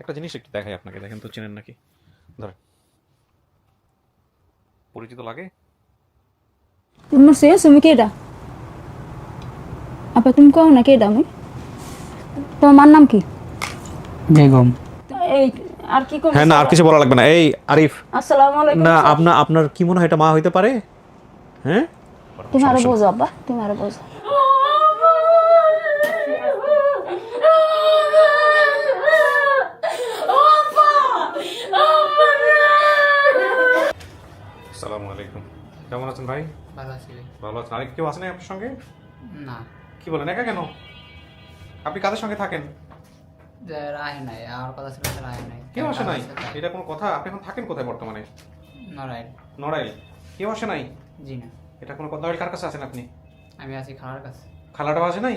একটা জিনিস একটু দেখাই আপনাকে দেখেন তো চেনেন নাকি? ধরেন। পরিচিত লাগে? Umur saya sumi keda. Apa তুমি কও না কেডা আমি তোমার নাম কি? বেগম। এই আর কি করব হ্যাঁ না আর কিছু বলা লাগবে না। এই আরিফ। আসসালামু আলাইকুম না আপনার আপনার কি মনে হয় এটা মা হইতে পারে? হ্যাঁ? তুমি আরও। বোঝো আব্বা তুমি আরও বোঝো। আছেন ভাই? ভালো আছি ভালো আছেন। আরেক কেউ আছেন আপনার সঙ্গে? না। কি বলেন একা কেন? আপনি কাদের সঙ্গে থাকেন? রায় নাই আমার কথা ছিল রায় নাই। কেউ আসে নাই? এটা কোনো কথা? আপনি এখন থাকেন কোথায় বর্তমানে? নড়াইল। নড়াইল। কেউ আসে নাই? জি না। এটা কোনো কথা? কার কাছে আছেন আপনি? আমি আছি খাওয়ার কাছে। খালাটাও আসে নাই?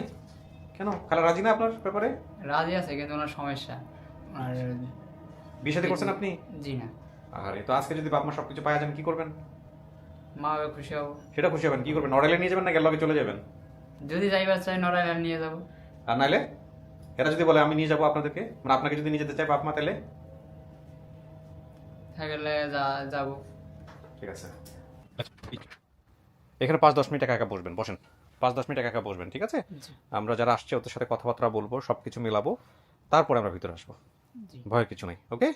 কেন? খালা রাজি না আপনার ব্যাপারে? রাজি আছে কিন্তু ওনার সমস্যা। আর বিয়ে করছেন আপনি? জি না। আরে তো আজকে যদি বাপ মা সবকিছু পাওয়া যান কি করবেন? মা বাবা খুশি হব। সেটা খুশি হবেন কি করবেন? নড়াইলে নিয়ে যাবেন না গেলগে চলে যাবেন? যদি যাইবার চাই নড়াইল নিয়ে যাব। আর নাইলে? এরা যদি বলে আমি নিয়ে যাব আপনাদেরকে মানে আপনাকে যদি নিয়ে যেতে চাই বাপ মা তাহলে থাকলে যাব। ঠিক আছে। এখানে পাঁচ দশ মিনিট একা একা বসবেন বসেন। পাঁচ দশ মিনিট একা একা বসবেন ঠিক আছে? আমরা যারা আসছে ওদের সাথে কথাবার্তা বলব সব কিছু মেলাবো। তারপরে আমরা ভিতরে আসব। ভয়ের কিছু নেই ওকে?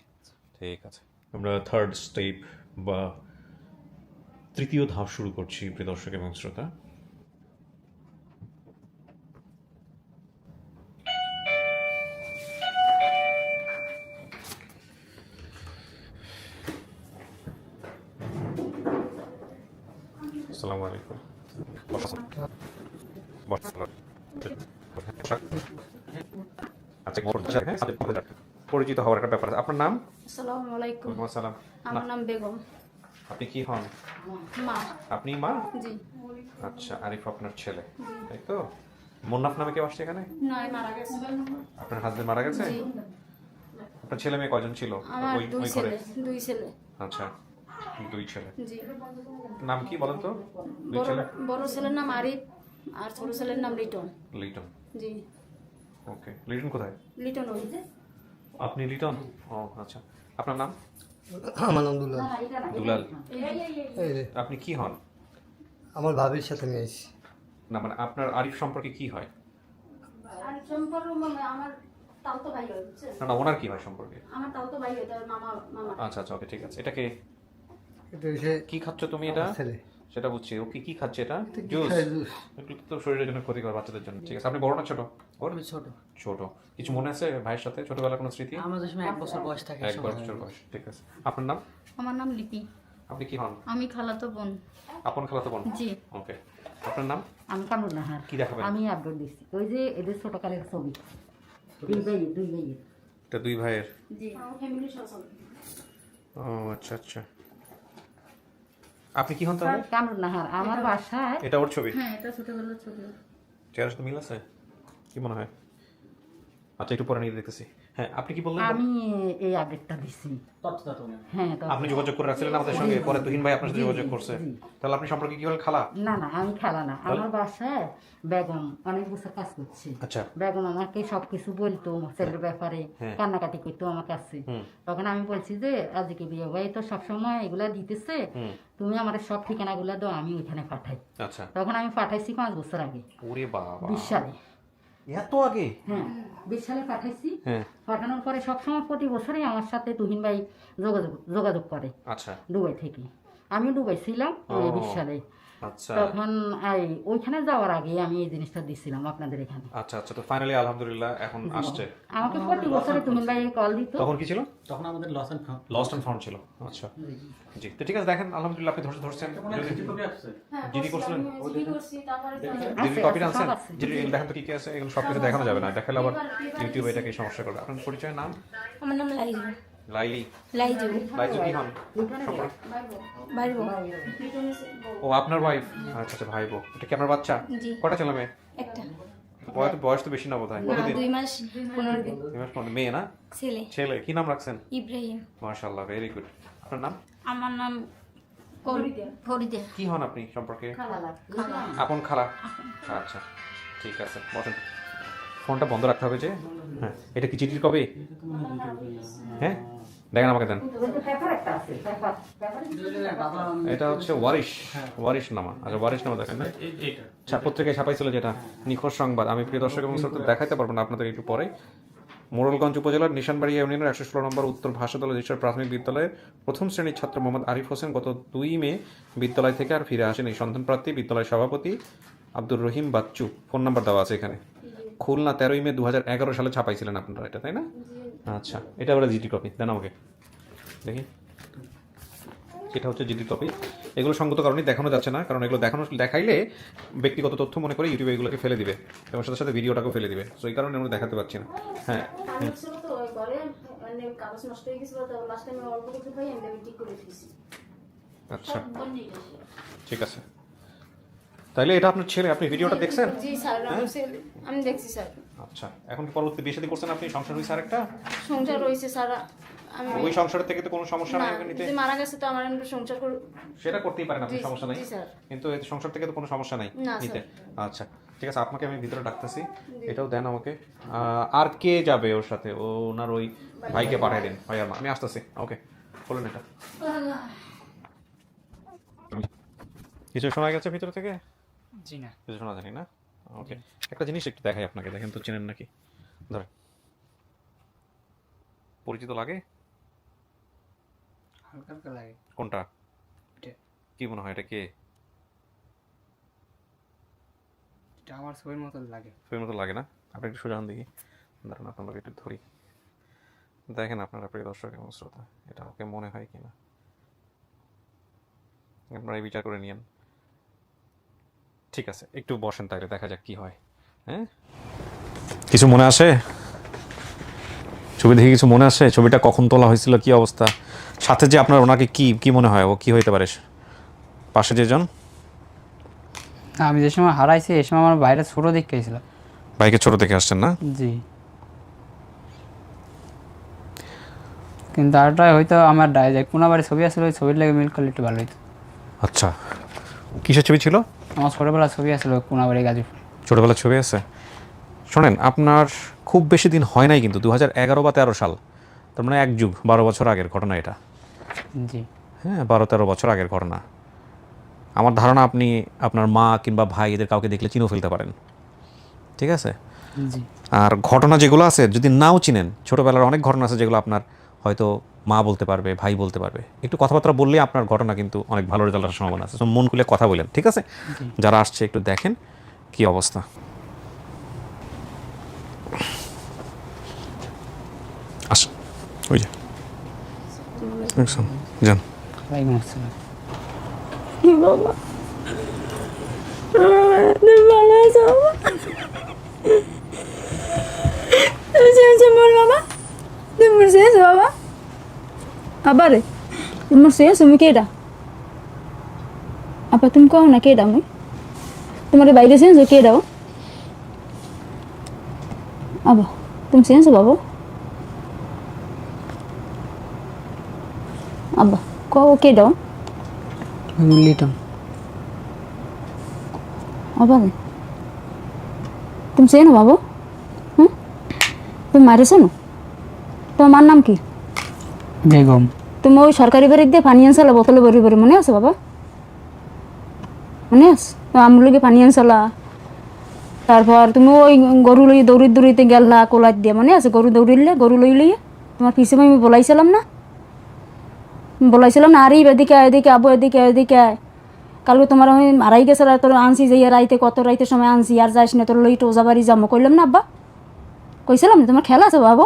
ঠিক আছে। আমরা থার্ড স্টেপ বা তৃতীয় ধাপ শুরু করছি প্রিয় দর্শক এবং শ্রোতা। আসসালামু আলাইকুম। আচ্ছা পরিচিত- হওয়ার একটা ব্যাপার আছে। আপনার নাম? আসসালামু আলাইকুম। আসসালাম। আমার নাম বেগম। আপনি কি হন? আপনি মা? জি। আচ্ছা আরিফ আপনার ছেলে। তাই তো? মুন্নাফ নামে কেউ আসছে এখানে? মারা গেছে। আপনার হাজবেন্ড মারা গেছে? আপনার ছেলে মেয়ে কজন ছিল? ওই ওই ঘরে? ছেলে দুই ছেলে। আচ্ছা দুই ছেলে। জি। নাম কি বলেন তো? দুই ছেলে? বড় ছেলের নাম আরিফ আর ছোট ছেলের নাম লিটন। লিটন। জি। ওকে লিটন কোথায়? লিটন ওই। আপনি লিটন? ও আচ্ছা। আপনার নাম? আমার নাম দুলাল। দুলাল। আপনি কি হন? আমার ভাবির সাথে আমি না মানে আপনার আরিফ সম্পর্কে কি হয়? মানে হয় না না ওনার কি হয় সম্পর্কে? হয় আচ্ছা আচ্ছা ওকে ঠিক আছে। এটাকে কি খাচ্ছ তুমি এটা? ছেলে। সেটা বুঝছি। ও কি কি খাচ্ছে এটা? জুস। এগুলো তো শরীরের জন্য ক্ষতিকর বাচ্চাদের জন্য। ঠিক আছে আপনি বড় না ছোট? বড়? আমি ছোট। ছোট। কিছু মনে আছে ভাইয়ের সাথে? ছোটবেলার কোনো স্মৃতি? আমাদের সময় এক বছর বয়স থাকে এক বছর বয়স ঠিক আছে। আপনার নাম? আমার নাম লিপি। আপনি কি হন? আমি খালাতো বোন। আপন খালাতো বোন? জি। ওকে। আপনার নাম? আমি কামড় নাহার কি দেখাবেন? আমি আপডেট দিচ্ছি ওই যে এদের ছোটকালের ছবি। দুই ভাই দুই ভাই এটা দুই ভাইয়ের? জি। আমার ফ্যামিলি সব ও আচ্ছা আচ্ছা। আপনি কি হন তাহলে? কামরুল নাহার আমার বাসায় এটা ওর ছবি? হ্যাঁ এটা ছোটবেলার ছবি। চেহারা সাথে মিল আছে? কি মনে হয়? আচ্ছা একটু পরে নিয়ে দেখতেছি। হ্যাঁ আপনি কি বললেন? আমি এই আপডেটটা দিছি। হ্যাঁ আপনি যোগাযোগ করে রাখছিলেন আমাদের সঙ্গে পরে তুহিন ভাই আপনার সাথে যোগাযোগ করছে। তাহলে আপনি সম্পর্কে কি হলেন খালা? না না আমি খেলা না। আমার বাসায় বেগম অনেক বছর কাজ করছে। আচ্ছা। বেগম আমাকে সবকিছু বলতো ছেলের ব্যাপারে হ্যাঁ। কান্নাকাটি করতো আমার কাছে। তখন আমি বলছি যে আজকে বিয়ে ভাই তো সবসময় এগুলা দিতেছে। তুমি আমার সব ঠিকানাগুলো দাও আমি ওইখানে পাঠাই। আচ্ছা। তখন আমি পাঠাইছি পাঁচ বছর আগে। ওরে বাবা। বিশ সালে। এত আগে হ্যাঁ বিশ সালে পাঠাইছি। হ্যাঁ। পাঠানোর পরে সবসময় প্রতি বছরই আমার সাথে তুহিন ভাই যোগাযোগ যোগাযোগ করে আচ্ছা। দুবাই থেকে। আমি দুবাই ছিলাম ওই বিশ সালে। তখন এই ওইখানে যাওয়ার আগে আমি এই জিনিসটা দিছিলাম আপনাদের এখানে। আচ্ছা আচ্ছা তো ফাইনালি আলহামদুলিল্লাহ এখন আসছে। আমাকে প্রতি বছরে তুহিন ভাই কল দিত। তখন কি ছিল? তখন আমাদের loss and found lost and found ছিল আচ্ছা। জি তো ঠিক আছে দেখেন আলহামদুলিল্লাহ আপনি ধরতে ধরছেন। কপি আসছে হ্যাঁ জিডি করছিলেন? জিডি করছি তারপরে যদি আছে, আনছেন? সব দেখেন তো কি কি আছে এগুলো সব কিছু দেখানো যাবে না। দেখালে আবার ইউটিউবে এটাকে সমস্যা করবে। আপনার পরিচয় নাম? আমার নাম লাইজু লাইলি। লাইজু। লাইজু কি হন সম্পর্কে? বাইর ও আপনার ওয়াইফ আচ্ছা আচ্ছা ভাই বউ এটা কি আপনার বাচ্চা? জি। কটা ছেলে মেয়ে? একটা। বয়স বয়স তো বেশি না বোধ হয় না কতদিন? দুই মাস পনেরো দিন। দুই মাস পনেরো। মেয়ে না? ছেলে। ছেলে। কি নাম রাখছেন? ইব্রাহিম। মাশাআল্লাহ ভেরি গুড আপনার নাম? আমার নাম ফরিদে। কি হন আপনি সম্পর্কে? আপন খালা? আচ্ছা ঠিক আছে। বসেন। ফোনটা বন্ধ রাখতে হবে যে? হ্যাঁ। এটা কি চিঠির কবে হ্যাঁ? দেখেন আমাকে দেন। এটা হচ্ছে ওয়ারিশ ওয়ারিশ নামা। আচ্ছা ওয়ারিশ নামা দেখেন না? আচ্ছা পত্রিকায় ছাপাইছিল যেটা নিখোঁজ সংবাদ। আমি প্রিয় দর্শক এবং শ্রোতা দেখাইতে পারব না আপনাদের একটু পরে। মোড়লগঞ্জ উপজেলার নিশানবাড়ি ইউনিয়নের একশো ষোলো নম্বর উত্তর ভাষাতল ঈশ্বর প্রাথমিক বিদ্যালয়ের প্রথম শ্রেণির ছাত্র মোহাম্মদ আরিফ হোসেন গত দুই মে বিদ্যালয় থেকে আর ফিরে আসেন এই সন্ধান প্রার্থী বিদ্যালয়ের সভাপতি আব্দুর রহিম বাচ্চু। ফোন নাম্বার দেওয়া আছে এখানে। খুলনা তেরোই মে দু হাজার এগারো সালে ছাপাইছিলেন আপনারা এটা তাই না? আচ্ছা এটা আবার জিডি কপি দেন আমাকে। দেখি। এটা হচ্ছে জিডি কপি এগুলো সঙ্গত কারণে দেখানো যাচ্ছে না কারণ এগুলো দেখানো দেখাইলে ব্যক্তিগত তথ্য মনে করে ইউটিউবে এগুলোকে ফেলে দিবে এবং সাথে সাথে ভিডিওটাকেও ফেলে দিবে। তো এই কারণে আমরা দেখাতে পারছি না। হ্যাঁ। হয়ে আচ্ছা। ঠিক আছে। তাইলে এটা আপনার ছেলে আপনি ভিডিওটা দেখছেন? জি স্যার আমি দেখছি স্যার। আচ্ছা এখন কি পরবর্তী বিয়ে শাদী করছেন আপনি? সংসার হয়েছে আরেকটা? সংসার রয়েছে স্যার আমি ওই সংসারের থেকে তো কোনো সমস্যা নাই ওকে নিতে যদি মারা গেছে তো আমার একটু সংসার করে সেটা করতেই পারেন আপনি সমস্যা নাই। জি, স্যার। কিন্তু এই সংসার থেকে তো কোনো সমস্যা নাই না, নিতে? আচ্ছা ঠিক আছে আপনাকে আমি ভিতরে ডাকতেছি। এটাও দেন আমাকে। আহ, আর কে যাবে ওর সাথে? ও ওনার ওই ভাইকে পাঠিয়ে দেন ভাই আমি আসতেছি ওকে বলুন এটা। কিছু শোনা গেছে ভিতর থেকে? জি না। কিছু শোনা জানি না? ওকে একটা জিনিস একটু দেখাই আপনাকে দেখেন তো চেনেন নাকি? ধরেন। পরিচিত লাগে? হালকা হালকা লাগে। কোনটা? কি মনে হয় এটা কে? এটা আমার ছবির মতো লাগে। ছবির মতো লাগে না? আপনি একটু সোজা দেখি। দাঁড়ান আপনাকে একটু ধরি। দেখেন আপনারা প্রিয় দর্শক এবং শ্রোতা এটা ওকে মনে হয় কিনা। আপনারা বিচার করে নিয়েন। ঠিক আছে একটু বসেন তাহলে দেখা যাক কি হয়। হ্যাঁ? কিছু মনে আসে? ছবি দেখে কিছু মনে আসে? ছবিটা কখন তোলা হয়েছিল কি অবস্থা? সাথে যে আপনার ওনাকে কি কি মনে হয়? ও কি হইতে পারে? পাশে যেজন না, আমি যে সময় হারাইছি এই সময় আমার বাইরে ছোট দিক গেছিল বাইকে ছোট দেখে আসছেন না? জি। কিন্তু আরটা হয়তো আমার ডায় যায় কোনো বাড়ি ছবি আসলে ওই ছবির লাগে মিল করলে একটু ভালো হইতো। আচ্ছা। কিসের ছবি ছিল? আমার ছোটোবেলার ছবি আসলে কোনাবাড়ি গাজীপুর। ছোটবেলার ছবি আছে? শোনেন আপনার খুব বেশি দিন হয় নাই কিন্তু দু হাজার এগারো বা তেরো সাল তার মানে এক যুগ বারো বছর আগের ঘটনা এটা। জি। হ্যাঁ বারো তেরো বছর আগের ঘটনা। আমার ধারণা আপনি আপনার মা কিংবা ভাই এদের কাউকে দেখলে চিনেও ফেলতে পারেন। ঠিক আছে? আর ঘটনা যেগুলো আছে যদি নাও চিনেন ছোটোবেলার অনেক ঘটনা আছে যেগুলো আপনার হয়তো মা বলতে পারবে ভাই বলতে পারবে। একটু কথাবার্তা বললে আপনার ঘটনা কিন্তু অনেক ভালো রেজাল্ট আসার সম্ভাবনা আছে। মন খুলে কথা বলেন ঠিক আছে? যারা আসছে একটু দেখেন কি অবস্থা। আসুন ওই যে? যান। বাবা। তুমি ভালো আছো? বাবা? তুমি চেয়েছো মোর বাবা তুমি মোর মোর কেডা? আপা তুমি কও না কেডা মুই? তোমার বাইরে চেয়েছো কেডা ও? আবা তুমি চেয়েছো বাবা আব্বা কও কেডা ও? লিটন আবার তুমি চেনো বাবু হুম? তুমি মারেছো না তোমার নাম কি? বেগম। তুমি ওই সরকারি বাড়ি দিয়ে পানি আনসালা বোতলে ভরি ভরি, মনে আছে বাবা? মনে আছে? আমগুলোকে পানি আনসালা তারপর তুমি ওই গরু লই দৌড়ি দৌড়িতে গেলা কোলার দিয়ে, মনে আছে? গরু দৌড়িলে, গরু লই লইয়ে। তোমার পিছে আমি বলাইছিলাম না? বলাইছিলাম না, আরে এদিকে এদিকে আবু, এদিকে এদিকে কালকে তোমার আমি মারাই গেছে তোর আনছি যে রাইতে, কত রাইতে সময় আনছি, আর যাইস না, তোর লই টোজা বাড়ি যাব। কইলাম না, আব্বা। কইছিলাম তোমার খেলা আছে বাবু?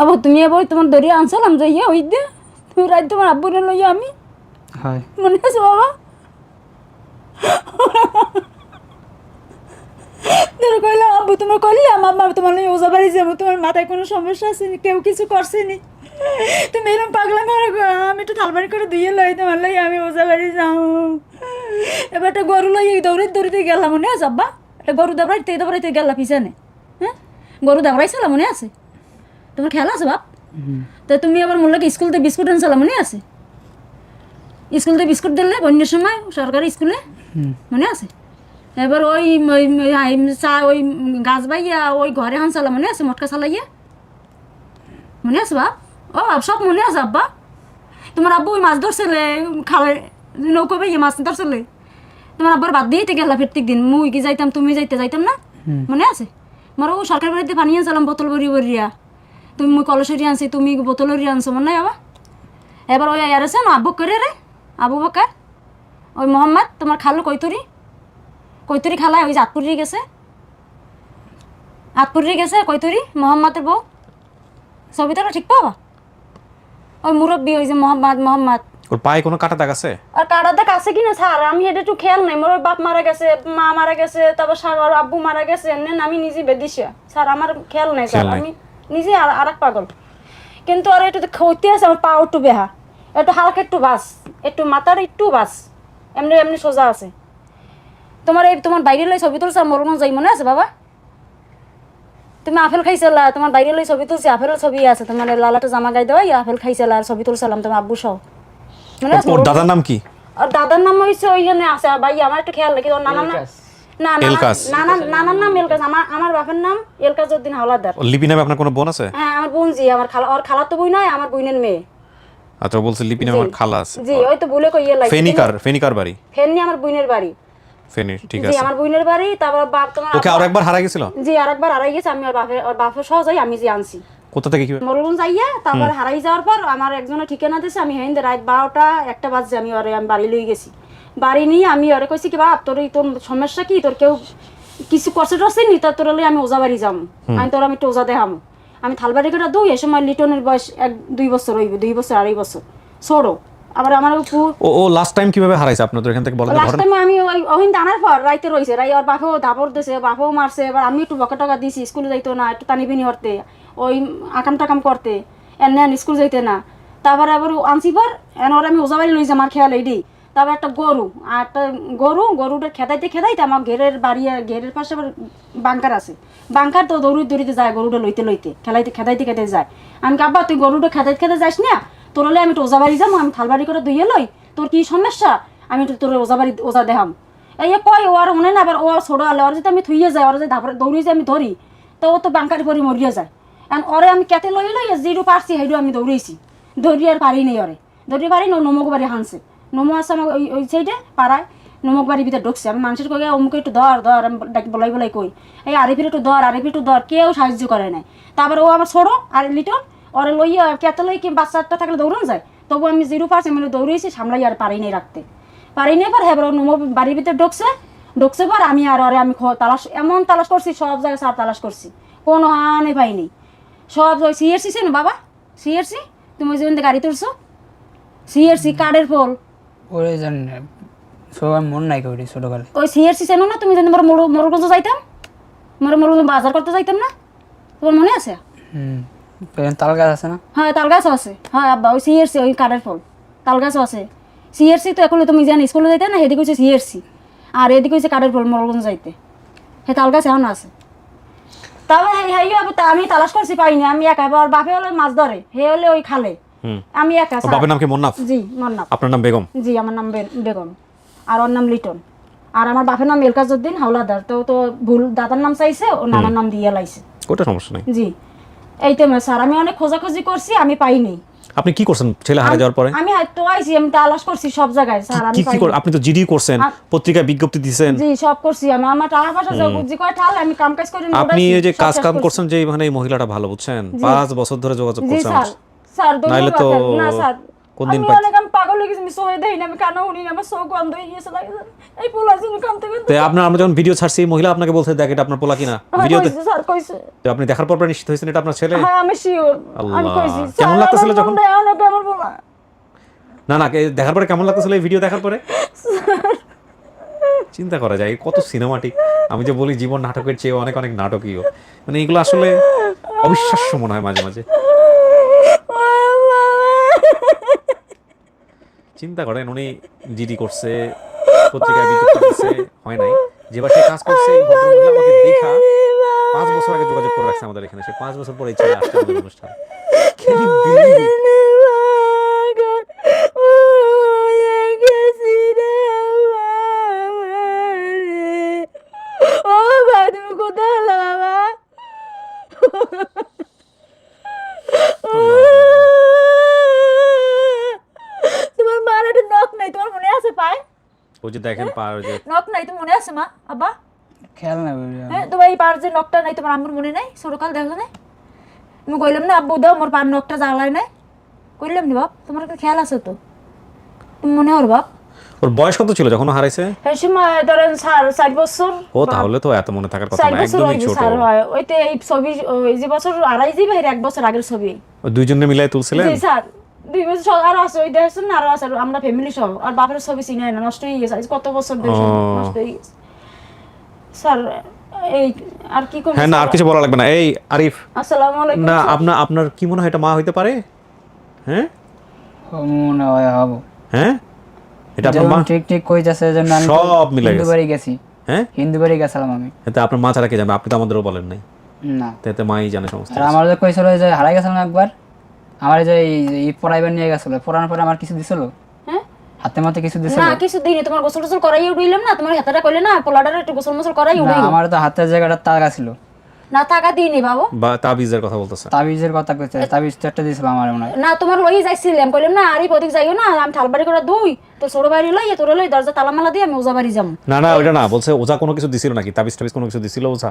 আবার তুমি এবার তোমার দরিয়া আনছিলাম যে ইয়ে ওই দিয়ে তুমি রাত তোমার আব্বুরে লইয়া আমি? হয়। মনে আছে বাবা? তোর কইলাম আব্বু তোমার আম্মা তোমার লই ওজা বাড়ি যাব তোমার মাথায় কোনো সমস্যা আছে নি? কেউ কিছু করছে নি? তুমি এরকম পাগলা করে আমি একটু থালবাড়ি করে দিয়ে লই তোমার লই আমি ওজা বাড়ি যাও। এবার একটা গরু লই দৌড়ে দৌড়িতে গেলাম মনে আছে আব্বা? একটা গরু দাবড়াইতে দাবড়াইতে গেলা পিছনে হ্যাঁ? গরু দাবড়াইছিলাম মনে আছে? তোমার খেয়াল আছে বাপ? তো তুমি আবার মনে কি স্কুলতে বিস্কুট আনছিলাম মনে আছে? স্কুলতে বিস্কুট দিলে বন্যার সময় সরকারি স্কুলে মনে আছে? এবার ওই চা- ওই গাছ বাইয়া ওই ঘরে হান চালা মনে আছে মটকা চালাইয়া? মনে আছে বাপ? ও বাপ সব মনে আছে আব্বা। তোমার আব্বু ওই মাছ ধরছিলে খালে নৌকো বাইয়া মাছ ধরছিলে। তোমার আব্বার বাদ দিয়েই গেলা প্রত্যেক দিন। মুই কি যাইতাম তুমি যাইতে যাইতাম না? মনে আছে? আমার ও সরকার বাড়িতে পানি আনছিলাম বোতল ভরি ভরিয়া। তুমি মুই কলসরি আনছি তুমি বোতল ভরি আনছো মনে নাই বাবা? এবার ওই আর আছে না আব্বু করে রে আবু বকার। ওই মোহাম্মদ তোমার খালু কৈতুরি। কৈতুরি খালায় ওই যে আতপুরি গেছে। আতপুরি গেছে কৈতুরি মোহাম্মদের বউ। ছবিটা ঠিক পাবা? ওই মুরব্বী ওই যে মোহাম্মদ মোহাম্মদ। ওর পায়ে কোনো কাটা দাগ আছে? আর কারাতে কাছে কিনা স্যার আমি এটা একটু খেয়াল নাই। মোর বাপ মারা গেছে মা মারা গেছে তারপর স্যার আব্বু মারা গেছে এমনি আমি নিজে বেদিসা। স্যার আমার খেয়াল নাই স্যার আমি নিজে আর এক পাগল। কিন্তু আর একটু ক্ষতি আছে আমার পা একটু বেহা। একটু হালকা একটু বাস একটু মাথার একটু বাস। এমনি এমনি সোজা আছে। তোমার এই তোমার বাইরে লই ছবি তুলছে মরমন যাই মনে আছে বাবা? তুমি আপেল খাইছিলা তোমার বাইরে লই ছবি তুলছি আপেলের ছবি আছে। তোমার লালাটা জামা গাই দেওয়া আপেল খাইছিলা আর ছবি তুলছিলাম তোমার আব্বু সহ। মনে আছে দাদার নাম কি? আর দাদার নাম হয়েছে ওই জন্য আছে। ভাই আমার একটু খেয়াল রাখি ওর নানার নাম? না না এলকাস। নানার নানার নাম এলকাস। আমার আমার বাপের নাম এলকাস হাওলাদার। লিপি নামে আপনার কোনো বোন আছে? হ্যাঁ আমার বোন জি আমার খালা ওর খালা তো বই নয় আমার বোনের মেয়ে। আচ্ছা বলছে লিপি নামে আমার খালা আছে। জি ওই তো বলে কইয়ে লাগে ফেনিকার ফেনিকার বাড়ি। ফেননি আমার বোনের বাড়ি। ফেনি ঠিক জি আমার বোনের বাড়ি তারপর বাপ তোমার ওকে আরও একবার হারা গেছিল? জি হারাই গেছে আমি ওর বাপের ওর বাপের সহ আমি যে আনছি। কোথা থেকে তারপর হারাই যাওয়ার পর আমার একজনের ঠিকানা দিয়েছে আমি রাত বারোটা একটা আমি ওরে আমি বাড়ি লই গেছি। বাড়ি নিয়ে আমি ওরে কইছি কি বাপ তোর এই তোর সমস্যা কি? তোর কেউ কিছু করছে টরছে নি? তা তোর লই আমি ওজা বাড়ি যাম। আমি তোর আমি একটু ওজা দেখাম। আমি থালবাড়ি করে দুই এ সময় লিটনের বয়স এক দুই বছর হইবে দুই বছর আড়াই বছর। ছোড়ো আবার আমার ও ও লাস্ট টাইম কীভাবে হারাইছে? আপনাদের এখান থেকে বলেন লাস্ট টাইম আমি ওই ওহিন জানার পর রাইতে রয়েছে রাই ওর বাপেও দাপড় দিছে বাপেও মারছে এবার আমি একটু বকা টকা দিছি স্কুলে যাইতো না একটু টানি বিনি হরতে ওই আকাম টাকাম করতে এনে স্কুল যাইতে না। তারপরে আবার আনছি পর এন ওর আমি ওজাবাড়ি লইছে আমার খেয়াল এইডি তারপর একটা গরু, আর একটা গরু, গরুটা খেদাইতে খেদাইতে আমার ঘেরের বাড়ি, ঘেরের পাশে আবার বাংকার আছে। বাংকার তো দৌড়ি দৌড়িতে যায় গরুটা লইতে লইতে, খেলাইতে খেদাইতে খেদাইতে যায়। আমি কাব্বা তুই গরুটা খেদাইতে খেতে যাস না? তোর হলে আমি একটু ওজাবাড়ি যাব আমি থালবাড়ি করে দুইয়ে লই। তোর কি সমস্যা? আমি তোর ওজাবাড়ি ওজা দেখাম। এই কয় ও আর মনে না, আবার ও ছোটো আলে ওর যদি আমি থুইয়ে যাই, ওর যদি ধাপড়ে দৌড়ি যে আমি ধরি, তো ও তো বাংকারি পরি মরিয়া যায়। এখন ওরে আমি কেটে লই লই জিরো পারছি হেডু আমি দৌড়েছি দৌড়ি আর পারি নেই ওরে। দৌড়ি পারি না নমক বাড়ি হানছে। নমো আছে আমার ওই ওই সাইডে পাড়ায়। নমক বাড়ির ভিতরে ঢুকছে। আমি মানুষের কই অমুকে একটু ধর ধর, আমি ডাকি বলাই বলাই কই। এই আরিফির একটু ধর, আরিফির একটু ধর, কেউ সাহায্য করে নাই। তারপরে ও আমার ছোড়ো আর লিটন ওরে লইয়া কেতে লই কি বাচ্চাটা থাকলে দৌড়ানো যায়? তবু আমি জিরো পারছি আমি দৌড়েছি সামলাই আর পারি নাই রাখতে। পারি নাই পর হ্যাঁ নমো বাড়ির ভিতরে ঢুকছে। ঢুকছে পর আমি আর ওরে আমি তালাশ, এমন তালাশ করছি, সব জায়গায় সার তালাশ করছি। কোনো হানে পাইনি সব সিএরসি চেনো বাবা? সিএরসি তুমি ওই যে গাড়ি তুলছো? সিএরসি কার্ডের ফল। ওরে জানি না সবার মন নাই করি ছোটকালে। ওই সিএরসি চেনো না তুমি যদি মোর মোর মোরগঞ্জ যাইতাম? মোর বাজার করতে যাইতাম না? তোমার মনে আছে? হুম তাল গাছ আছে না? হ্যাঁ তাল গাছও আছে। হ্যাঁ আব্বা ওই সিএরসি ওই কার্ডের ফল। তাল গাছও আছে। সিএরসি তো এখন তুমি জানি স্কুলে যাইতে না এদিকে হচ্ছে সিএরসি আর এদিকে হচ্ছে কার্ডের ফল মোরগঞ্জ যাইতে। হ্যাঁ তাল গাছ এখন আছে। তবে হ্যাঁ আমি তালাশ করছি পাইনি। আমি একা বাপে হলে মাছ ধরে। হে হলে ওই খালে। আমি একা। বাপের নাম কি মোন্নাফ? জি মান্না আপনার নাম বেগম? জি আমার নাম বেগম। আর ওর নাম লিটন। আর আমার বাপের নাম এলকাজউদ্দিন হাওলাদার। তো তো ভুল দাদার নাম চাইছে ও নানার নাম দিয়ে লাইছে। ওটা সমস্যা নেই। জি। এই তো স্যার আমি অনেক খোঁজাখুঁজি করছি আমি পাইনি। আপনি কি করছেন ছেলে হারা যাওয়ার পরে? আমি হয়তো আইছি আমি তালাশ করছি সব জায়গায় স্যার আমি কি আপনি তো জিডি করছেন পত্রিকায় বিজ্ঞপ্তি দিয়েছেন জি সব করছি আমি। আমার টাকা পয়সা যে বুঝি কয় ঠাল আমি কাম কাজ করে আপনি এই যে কাজ কাম করছেন যে মানে এই মহিলাটা ভালো বুঝছেন? পাঁচ বছর ধরে যোগাযোগ করছেন স্যার স্যার নাইলে তো না স্যার। কোন দিন পাই- আমি পাগল হয়ে গেছি আমি সহে দেই না আমি কানে শুনি আমার চোখ বন্ধ হয়ে গিয়েছে লাগে এই পোলার জন্য কামতে কামতে তো আপনার আমরা যখন ভিডিও ছাড়ছি মহিলা আপনাকে বলছে দেখ এটা আপনার পোলা কিনা? হ্যাঁ, ভিডিওতে স্যার কইছে। তো আপনি দেখার পর পর নিশ্চিত হয়েছেন এটা আপনার ছেলে? হ্যাঁ আমি শিওর আমি কইছি কেমন স্যার, লাগতেছিল যখন? আমার বলা না না দেখার পরে কেমন লাগতেছিল এই ভিডিও দেখার পরে? চিন্তা করা যায় কত সিনেমাটিক আমি যে বলি জীবন নাটকের চেয়ে অনেক অনেক নাটকীয়। মানে এগুলো আসলে অবিশ্বাস্য মনে হয় মাঝে মাঝে। চিন্তা করেন উনি জিডি করছে পত্রিকায় বিজ্ঞপ্তি দিচ্ছে হয় নাই। যে বাসে কাজ করছে এই ভদ্রমহিলা আমাকে দেখা পাঁচ বছর আগে যোগাযোগ করে রাখছে আমাদের এখানে। সে পাঁচ বছর পরে ইচ্ছা আসছে আমাদের অনুষ্ঠান। ওই যে দেখেন পা ওই যে নখ নাই তো মনে আছে মা? আব্বা? খেয়াল না হ্যাঁ তোমার এই পার যে নখটা নাই তোমার আম্মুর মনে নাই? ছোটকাল দেখো না। আমি কইলাম না আব্বু দাও মোর পার নখটা জ্বালায় নাই কইলাম নি বাপ তোমার একটা খেয়াল আছে তো? তুমি মনে হর বাপ। ওর বয়স কত ছিল যখন হারাইছে? এই সময় ধরেন স্যার চার বছর। ও তাহলে তো এত মনে থাকার কথা না একদমই ছোট। স্যার হয়। ওইতে এই ছবি ওই যে বছর আড়াই জি ভাই এক বছর আগের ছবি। ওই দুইজনে মিলাই তুলছিলেন? জি স্যার। দুই বছর আরও আছে ওই না আরও আছে আমরা ফ্যামিলি সহ। আর বাপের ছবি চিনে না নষ্ট হয়ে গেছে কত বছর ধরে নষ্ট হয়ে গেছে। স্যার এই আর কি হ্যাঁ না আর কিছু বলা লাগবে না। এই আরিফ। আসসালামু আলাইকুম না আপনার আপনার কি মনে হয় এটা মা হইতে পারে? হ্যাঁ? মনে হয় হব। হ্যাঁ? এটা আপনার মা? ঠিক ঠিক আমি সব মিলে হিন্দু গেছে। বাড়ি গেছি। হ্যাঁ? হিন্দু বাড়ি গেছিলাম আমি। এতে আপনার মা ছাড়া কে আপনি তো আমাদেরও বলেন নাই। না। তো মাই জানে সমস্ত আর আমার যে কইছিল যে হারাই গেছিলাম একবার আমার এই যে এই- পড়াইবার নিয়ে গেছিল পড়ানোর পরে আমার কিছু দিছিল? হ্যাঁ? হাতে মাতে কিছু দিছিল? না কিছু দিইনি। তোমার গোসল টোসল করাই উড়িলাম না? তোমার হাতাটা কইলে না পোলাডার একটু গোসল মোসল করাই না আমার তো হাতের জায়গাটা তাগা ছিল। না টাকা দিইনি বাবু। বা তাবিজের কথা বলতেছে। তাবিজের কথা কইছে তাবিজ তো একটা দিছিল আমার মনে না তোমার লই যাইছিলাম। কইলাম না আরে পদিক যাইও না আমি থালবাড়ি করে দুই তো ছোট বাড়ি লই তোর লই দরজা তালা মালা দিয়ে আমি ওজা বাড়ি যাম না না ওইটা না বলছে ওজা কোনো কিছু দিছিল নাকি? তাবিজ টাবিজ কোনো কিছু দিছিল ওজা?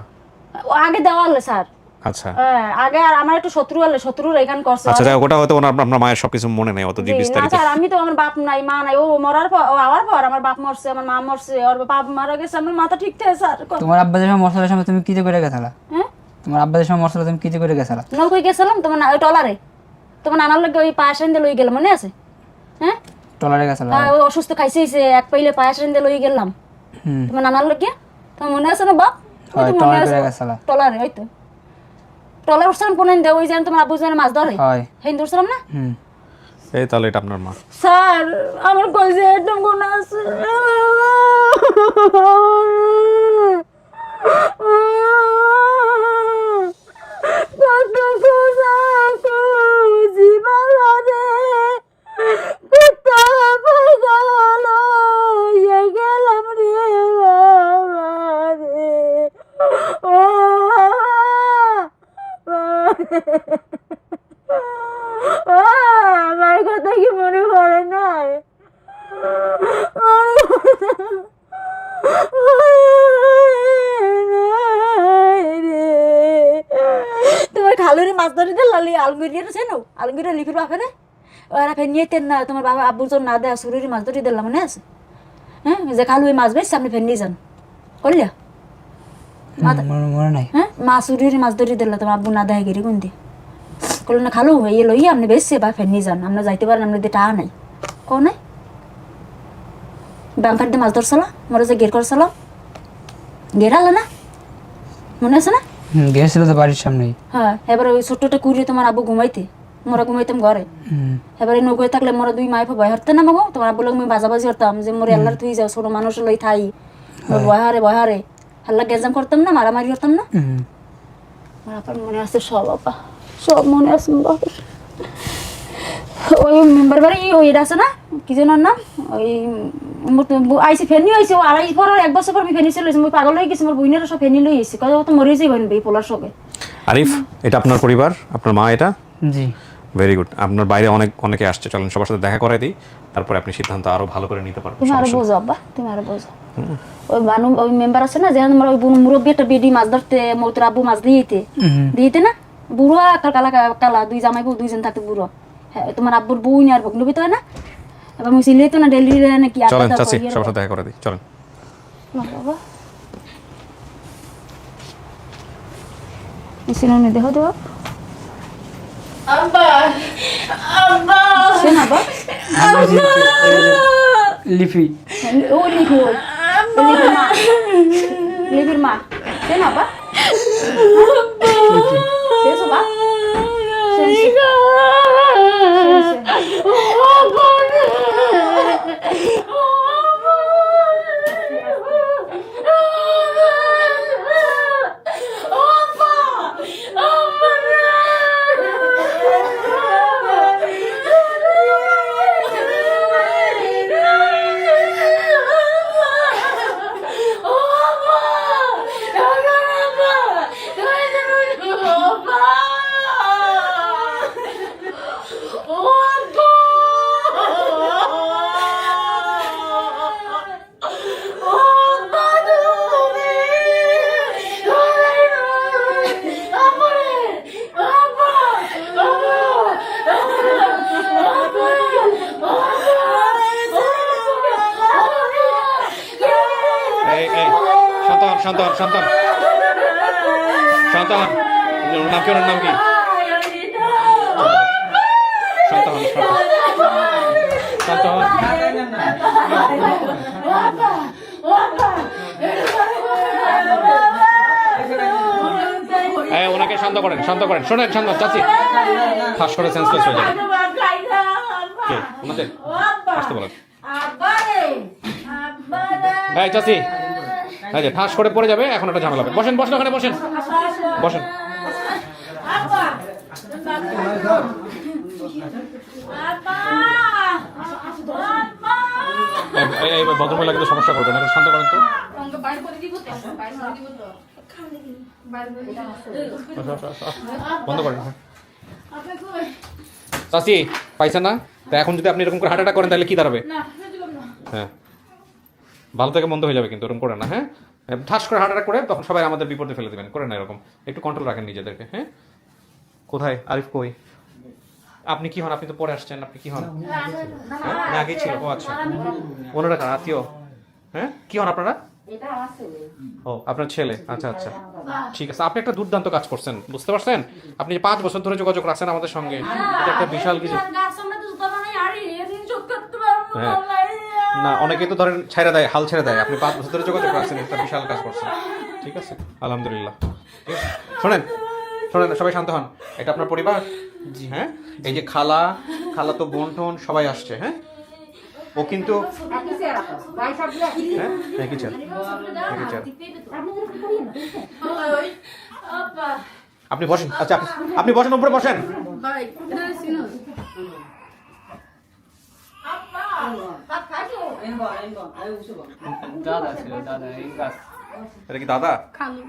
আগে দেওয়া হলে স্যার। আচ্ছা। হ্যাঁ, আগে আর আমার একটু শত্রু হলে শত্রুর এখান করছে আচ্ছা ওটা হয়তো ওনার আপনার মায়ের সবকিছু মনে নেই অত যে বিস্তারিত। স্যার আমি তো আমার বাপ নাই মা নাই ও মরার পর ও আওয়ার পর আমার বাপ মরছে আমার মা মরছে ওর বাপ মারা গেছে আমার মাথা ঠিক থাকে স্যার তোমার আব্বা যে সময় সময় তুমি কি যে করে গেছালা? হ্যাঁ? তোমার আব্বা যে সময় তুমি কি যে করে গেছালা? নৌকোয় গেছিলাম? তোমার না- ওই টলারে তোমার নানার লোক ওই পায়েস আনতে লই গেলাম মনে আছে? হ্যাঁ? টলারে গেছালা ও অসুস্থ খাইছে এক পাইলে পায়েস আনতে লই গেলাম। হুম। তোমার নানার লোক তোমার মনে আছে না বাপ? হয় টলারে গেছালা। টলারে ওই তো টলার উঠছিলাম কোন দে ওই যেন তোমার আব্বু যেন মাছ ধরে। হয়। হেন ধরছিলাম না? হুম। এই তাহলে এটা আপনার মা। স্যার আমার কইছে একদম গুণ আছে। কত খোঁজা খুঁজি বাবা রে কত পাগল হয়ে গেলাম রে বাবা রে ও বাবা। আমার কথা কি মনে পড়ে না তোমার খালুরে মাছ ধরে দিল লালি আলমিরিয়া আলমিরিয়া লিপির বাপে ওরা ফের নিয়ে তেন না তোমার বাবা আব্বুর জন্য না দেয় সুরির মাছ ধরে দিলাম মনে আছে? হ্যাঁ যে ওই মাছ বেশ সামনে ফের নিয়ে যান। করলিয়া হ্যাঁ মা সুরির মাছ ধরে দিল তোমার আব্বু না দেয় গেরি কোন দিয়ে করল না খালু ইয়ে লই আপনি বেশি বা ফের নিয়ে যান। আমরা যাইতে পারেন টাকা নাই। কো নাই? ব্যাংকার দিয়ে মাছ ধরছিলাম মরে যে গের করছিলাম গের আলো না? মনে আছে না? গেছিল তো বাড়ির সামনেই। হ্যাঁ এবার ওই ছোট্টটা কুড়িয়ে তোমার আব্বু ঘুমাইতে। মোরা ঘুমাইতাম ঘরে। এবারে নৌকোয় থাকলে মোরা দুই মাই ভয় হরতে না মাগো? তোমার লোক আমি বাজাবাজি করতাম যে মোরে আল্লাহর তুই যাও ছোট মানুষ লই থাই। ভয় হারে ভয় হারে। আল্লাহ গেজাম করতাম না মারামারি করতাম না? আমার আপার মনে আছে সব আপা সব মনে আছে ওই মেম্বার বাড়ি ওই এটা আছে না? কি যেন ওর নাম? ওই আইসি ফেনি হয়েছে আড়াই পর এক বছর পর ফেনি চলে মই পাগল হয়ে গেছি মোর বইনেরা সব ফেনি লই এসেছি কত তো মরে যাই বইন এই পোলার সবে আরিফ এটা আপনার পরিবার? আপনার মা এটা? জি। ভেরি গুড আপনার বাইরে অনেক অনেকে আসছে। চলেন সবার সাথে দেখা করে দিই। তারপরে আপনি সিদ্ধান্ত আরও ভালো করে নিতে পারবেন। তুমি আরও বোঝো আব্বা। তুমি আরও বোঝো। ওই বানু ওই মেম্বার আছে না যেমন আমার ওই বুনু মুরব্বী একটা বেডি মাছ ধরতে মোর আব্বু মাছ দিয়েতে দিয়েতে না? বুড়ো আর কালা কালা দুই জামাই বউ দুইজন থাকতে বুড়ো। হ্যাঁ তোমার আব্বুর বউ আর ভগ্নবী তো না? এবার মুই সিলে তো না ডেলি নাকি? চলেন চাচি সবার সাথে দেখা করে দিই। চলেন। বাবা। সিনে দেহ আব্বা আব্বা শোন আব্বা লিপি ও লিপি ও লিপির মা লিপির মা শোন আব্বা আব্বা শান্ত করেন শান্ত করেন। শোনেন, শান্ত, চাচি। ফাঁস করে সেন্সলেস হয়ে যাবে। কে? ওনাদের আসতে বলেন। এই, চাচি। এই যে ঠাস করে পড়ে যাবে, এখন একটা ঝামেলা হবে। বসেন বসেন ওখানে, বসেন। বসেন। ভদ্রমহিলা কিন্তু সমস্যা করবেন শান্ত করেন তো। বন্ধ করেন হ্যাঁ। চাচি পাইছেন না? তা এখন যদি আপনি এরকম করে হার্ট করেন, তাহলে কি দাঁড়াবে? হ্যাঁ। ভালো থেকে মন্দ হয়ে যাবে কিন্তু, এরকম করে না হ্যাঁ? ঠাস করে হার্ট করে তখন সবাই আমাদের বিপদে ফেলে দেবেন, করে না এরকম। একটু কন্ট্রোল রাখেন নিজেদেরকে হ্যাঁ? কোথায়? আরিফ কই? আপনি কি হন? আপনি তো পরে আসছেন, আপনি কি হন? হ্যাঁ? আগে ছিল, ও আচ্ছা। ওনারা কার? আত্মীয়? হ্যাঁ? কি হন আপনারা? ও আপনার ছেলে? আচ্ছা আচ্ছা। ঠিক আছে আপনি একটা দুর্দান্ত কাজ করছেন বুঝতে পারছেন? আপনি পাঁচ বছর ধরে যোগাযোগ রাখছেন আমাদের সঙ্গে এটা একটা বিশাল কিছু। হ্যাঁ। না অনেকে তো ধরেন ছেড়ে দেয় হাল ছেড়ে দেয়। আপনি পাঁচ বছর ধরে যোগাযোগ রাখছেন একটা বিশাল কাজ করছেন। ঠিক আছে? আলহামদুলিল্লাহ। শোনেন শোনেন সবাই শান্ত হন। এটা আপনার পরিবার? হ্যাঁ? এই যে খালা খালা তো বোন টোন সবাই আসছে হ্যাঁ? ও কিন্তু হ্যাঁ? একই চেয়ার একই চেয়ার আপনি বসেন। আচ্ছা আপনি- আপনি বসেন উপরে বসেন। দাদা ছিল দাদা এই গাছ। এটা কি দাদা? খালু।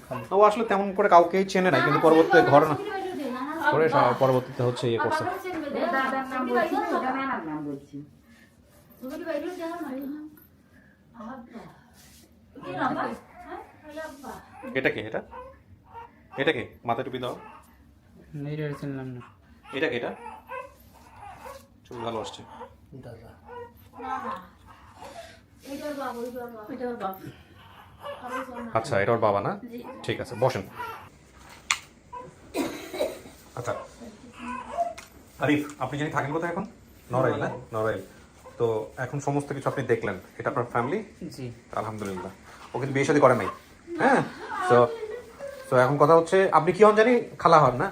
খালু। ও আসলে তেমন করে কাউকেই চেনে নাই কিন্তু পরবর্তীতে ঘর না করে পরবর্তীতে হচ্ছে ইয়ে করছে। এটা কে এটা? এটা কে? মাথা টুপি দাও। এটা চিনলাম না। এটা কে এটা? চুল ভালো আসছে। দাদা। আচ্ছা এটা ওর বাবা না? ঠিক আছে বসেন। আচ্ছা। আরিফ আপনি জানি থাকেন কোথায় এখন? নরাইল না? নরাইল তো এখন সমস্ত কিছু আপনি দেখলেন। এটা আপনার ফ্যামিলি জি। আলহামদুলিল্লাহ। ও কিন্তু বিয়ে শাদী করে নাই। হ্যাঁ? তো তো এখন কথা হচ্ছে আপনি কি হন জানি? খালা হন না?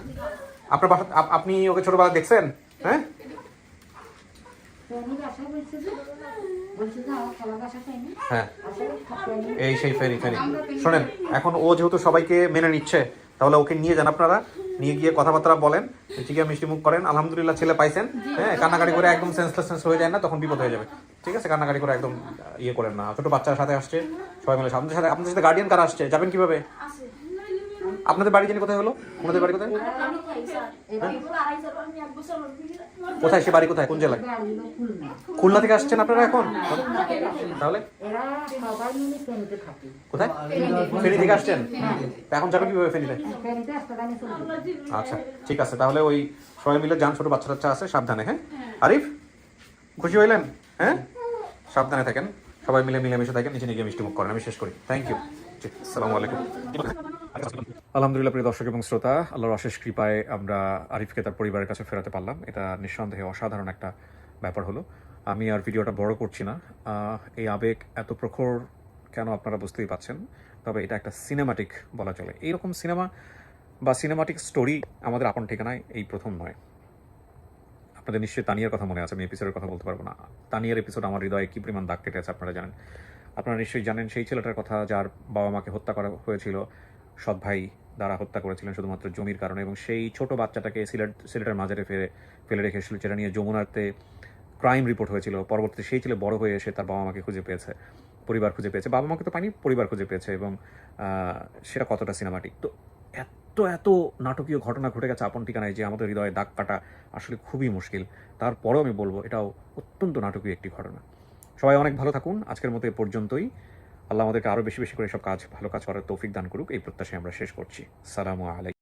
আপনার বাসা আপ- আপনি ওকে ছোটবেলা দেখছেন? হ্যাঁ? হ্যাঁ। এই সেই ফেরি ফেরি। শোনেন এখন ও যেহেতু সবাইকে মেনে নিচ্ছে তাহলে ওকে নিয়ে যান আপনারা। নিয়ে গিয়ে কথাবার্তা বলেন চিকিয়া মিষ্টি মুখ করেন আলহামদুলিল্লাহ ছেলে পাইছেন হ্যাঁ কান্নাকাটি করে একদম সেন্সলেস সেন্স হয়ে যায় না তখন বিপদ হয়ে যাবে। ঠিক আছে কান্নাকাটি করে একদম ইয়ে করেন না। ছোট বাচ্চার সাথে আসছে সবাই মিলে আপনাদের সাথে আপনাদের সাথে গার্ডিয়ান কারা আসছে? যাবেন কীভাবে? আপনাদের বাড়ি জানি কোথায় হলো? ওনাদের বাড়ি কোথায়? কোথায়? সে বাড়ি কোথায়? কোন জেলায়? খুলনা থেকে আসছেন আপনারা এখন? তাহলে? কোথায়? ফেনী থেকে আসছেন? এখন যাবেন কীভাবে ফেনীতে? আচ্ছা ঠিক আছে। তাহলে ওই সবাই মিলে যান, ছোট বাচ্চা টাচ্চা আছে, সাবধানে হ্যাঁ? আরিফ, খুশি হইলেন? হ্যাঁ? সাবধানে থাকেন। সবাই মিলে মিলেমিশে থাকেন, নিচে নিয়ে গিয়ে মিষ্টি মুখ করেন। আমি শেষ করি। থ্যাংক ইউ আসসালামু আলাইকুম। আলহামদুলিল্লাহ প্রিয় দর্শক এবং শ্রোতা, আল্লাহর অশেষ কৃপায় আমরা আরিফকে তার পরিবারের কাছে ফেরাতে পারলাম। এটা নিঃসন্দেহে অসাধারণ একটা ব্যাপার হলো। আমি আর ভিডিওটা বড় করছি না। এই আবেগ এত প্রখর কেন আপনারা বুঝতেই পাচ্ছেন? তবে এটা একটা সিনেমাটিক বলা চলে। এইরকম সিনেমা বা সিনেমাটিক স্টোরি আমাদের আপন ঠিকানায় এই প্রথম নয়। আপনাদের নিশ্চয়ই তানিয়ার কথা মনে আছে, আমি এপিসোডের কথা বলতে পারব না। তানিয়ার এপিসোড আমার হৃদয়ে কি পরিমাণ দাগ কেটে আছে আপনারা জানেন? আপনারা নিশ্চয়ই জানেন সেই ছেলেটার কথা যার বাবা মাকে হত্যা করা হয়েছিল। সৎ ভাই দ্বারা হত্যা করেছিলেন শুধুমাত্র জমির কারণে এবং সেই ছোট বাচ্চাটাকে সিলেট, সিলেটের মাঝারে ফেলে ফেলে রেখেছিল যেটা নিয়ে যমুনাতে ক্রাইম রিপোর্ট হয়েছিল। পরবর্তীতে সেই ছেলে বড় হয়ে এসে তার বাবা মাকে খুঁজে পেয়েছে, পরিবার খুঁজে পেয়েছে। বাবা মাকে তো পানি পরিবার খুঁজে পেয়েছে এবং সেটা কতটা সিনেমাটিক তো এত এত নাটকীয় ঘটনা ঘটে গেছে আপন ঠিকানায় যে আমাদের হৃদয়ে দাগ কাটা আসলে খুবই মুশকিল। তারপরেও আমি বলব এটাও অত্যন্ত নাটকীয় একটি ঘটনা। সবাই অনেক ভালো থাকুন। আজকের মতো এ পর্যন্তই। আল্লাহ আমাদেরকে আরও বেশি বেশি করে সব কাজ, ভালো কাজ করার তৌফিক দান করুক। এই প্রত্যাশায় আমরা শেষ করছি। সালামু আলাইকুম।